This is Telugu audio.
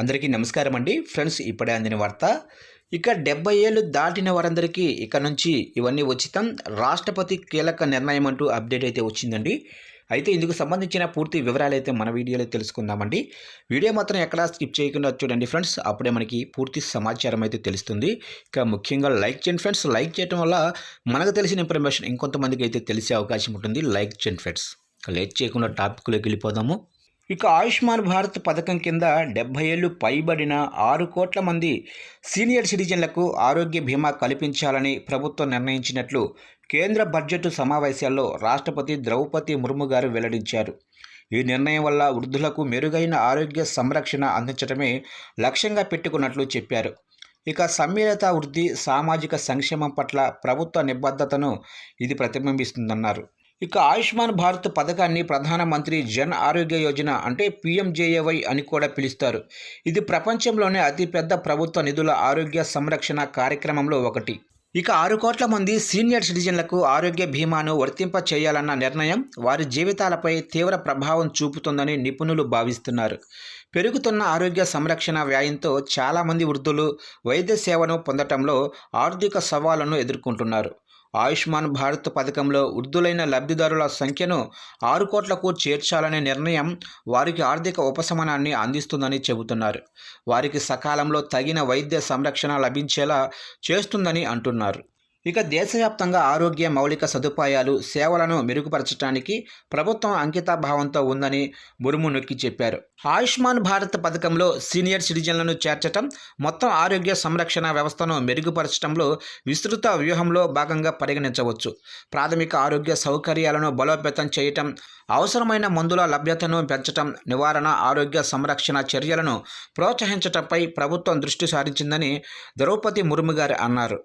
అందరికీ నమస్కారం అండి. ఫ్రెండ్స్ ఇప్పుడే అందిన వార్త. ఇక డెబ్బై ఏళ్ళు దాటిన వారందరికీ ఇక నుంచి ఇవన్నీ ఉచితం. రాష్ట్రపతి కీలక నిర్ణయం అంటూ అప్డేట్ అయితే వచ్చిందండి. అయితే ఇందుకు సంబంధించిన పూర్తి వివరాలు అయితే మన వీడియోలో తెలుసుకుందామండి. వీడియో మాత్రం ఎక్కడా స్కిప్ చేయకుండా చూడండి ఫ్రెండ్స్. అప్పుడే మనకి పూర్తి సమాచారం అయితే తెలుస్తుంది. ఇక ముఖ్యంగా లైక్ చేయండి ఫ్రెండ్స్. లైక్ చేయడం వల్ల మనకు తెలిసిన ఇన్ఫర్మేషన్ ఇంకొంతమందికి అయితే తెలిసే అవకాశం ఉంటుంది. లైక్ చేయండి ఫ్రెండ్స్. లైక్ లేట్ చేయకుండా టాపిక్లోకి వెళ్ళిపోదాము. ఇక ఆయుష్మాన్ భారత్ పథకం కింద డెబ్బై ఏళ్ళు పైబడిన ఆరు కోట్ల మంది సీనియర్ సిటిజన్లకు ఆరోగ్య బీమా కల్పించాలని ప్రభుత్వం నిర్ణయించినట్లు కేంద్ర బడ్జెట్ సమావేశాల్లో రాష్ట్రపతి ద్రౌపది ముర్ము గారు వెల్లడించారు. ఈ నిర్ణయం వల్ల వృద్ధులకు మెరుగైన ఆరోగ్య సంరక్షణ అందించడమే లక్ష్యంగా పెట్టుకున్నట్లు చెప్పారు. ఇక సమ్మిళిత వృద్ధి సామాజిక సంక్షేమం పట్ల ప్రభుత్వ నిబద్ధతను ఇది ప్రతిబింబిస్తుందన్నారు. ఇక ఆయుష్మాన్ భారత్ పథకాన్ని ప్రధానమంత్రి జన్ ఆరోగ్య యోజన అంటే పిఎంజేఏవై అని కూడా పిలుస్తారు. ఇది ప్రపంచంలోనే అతిపెద్ద ప్రభుత్వ నిధుల ఆరోగ్య సంరక్షణ కార్యక్రమంలో ఒకటి. ఇక ఆరు కోట్ల మంది సీనియర్ సిటిజన్లకు ఆరోగ్య బీమాను వర్తింప చేయాలన్న నిర్ణయం వారి జీవితాలపై తీవ్ర ప్రభావం చూపుతుందని నిపుణులు భావిస్తున్నారు. పెరుగుతున్న ఆరోగ్య సంరక్షణ వ్యాయంతో చాలామంది వృద్ధులు వైద్య సేవను పొందటంలో ఆర్థిక సవాళ్ళను ఎదుర్కొంటున్నారు. ఆయుష్మాన్ భారత్ పథకంలో వృద్ధులైన లబ్ధిదారుల సంఖ్యను ఆరు కోట్లకు చేర్చాలనే నిర్ణయం వారికి ఆర్థిక ఉపశమనాన్ని అందిస్తుందని చెబుతున్నారు. వారికి సకాలంలో తగిన వైద్య సంరక్షణ లభించేలా చేస్తుందని అంటున్నారు. ఇక దేశవ్యాప్తంగా ఆరోగ్య మౌలిక సదుపాయాలు సేవలను మెరుగుపరచడానికి ప్రభుత్వం అంకితాభావంతో ఉందని మురుము నొక్కి చెప్పారు. ఆయుష్మాన్ భారత్ పథకంలో సీనియర్ సిటిజన్లను చేర్చటం మొత్తం ఆరోగ్య సంరక్షణ వ్యవస్థను మెరుగుపరచడంలో విస్తృత వ్యూహంలో భాగంగా పరిగణించవచ్చు. ప్రాథమిక ఆరోగ్య సౌకర్యాలను బలోపేతం చేయటం అవసరమైన మందుల లభ్యతను పెంచటం నివారణ ఆరోగ్య సంరక్షణ చర్యలను ప్రోత్సహించటంపై ప్రభుత్వం దృష్టి సారించిందని ద్రౌపది ముర్ము గారు అన్నారు.